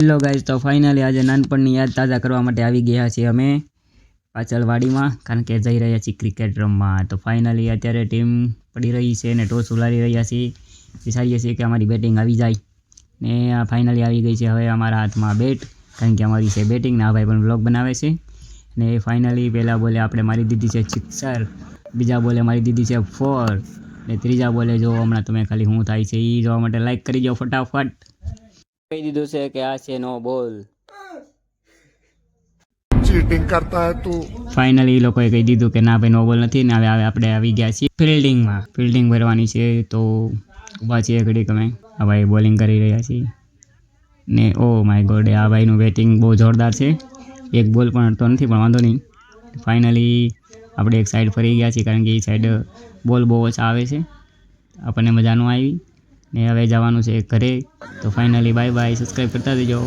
Hello guys તો finally આજે નાનપણની યાદ તાજા કરવા માટે આવી ગયા છીએ અમે પાછળ વાડીમાં કારણ કે જઈ રહ્યા છીએ ક્રિકેટ રમવા. તો ફાઇનલી અત્યારે ટીમ પડી રહી છે અને ટોસ ઉલારી રહ્યા છીએ. વિચારીએ છીએ કે અમારી બેટિંગ આવી જાય. ને આ ફાઇનલી આવી ગઈ છે હવે અમારા હાથમાં બેટ કારણ કે અમારી છે બેટિંગ ને આ ભાઈ પણ બ્લોગ બનાવે છે. ને ફાઇનલી પહેલાં બોલે આપણે મારી દીધી છે સિક્સર બીજા બોલે મારી દીધી છે ફોર ને ત્રીજા બોલે જો હમણાં તમે ખાલી શું થાય છે એ જોવા માટે લાઈક કરી જાઓ ફટાફટ. કહી દીધું છે કે આ છે નો બોલ ચીટિંગ કરતા હે તું ફાઇનલી એ લોકોએ કહી દીધું કે ના ભાઈ નો બોલ નથી ને હવે આપણે આવી ગયા છીએ ફિલ્ડિંગમાં ફિલ્ડિંગ ભરવાની છે તો ઊભા છીએ ઘડી અમે આ ભાઈ બોલિંગ કરી રહ્યા છીએ ને ઓ માય ગોડ આ ભાઈનું બેટિંગ બહુ જોરદાર છે એક બોલ પણ અડતો નથી પણ વાંધો નહીં। ફાઇનલી આપણે એક સાઈડ ફરી ગયા છીએ કારણ કે એ સાઈડ બોલ બહુ ઓછા આવે છે। આપણને મજાનું આવી। ને હવે જવાનું છે ઘરે. તો ફાઇનલી બાય બાય સબસ્ક્રાઈબ કરતા દેજો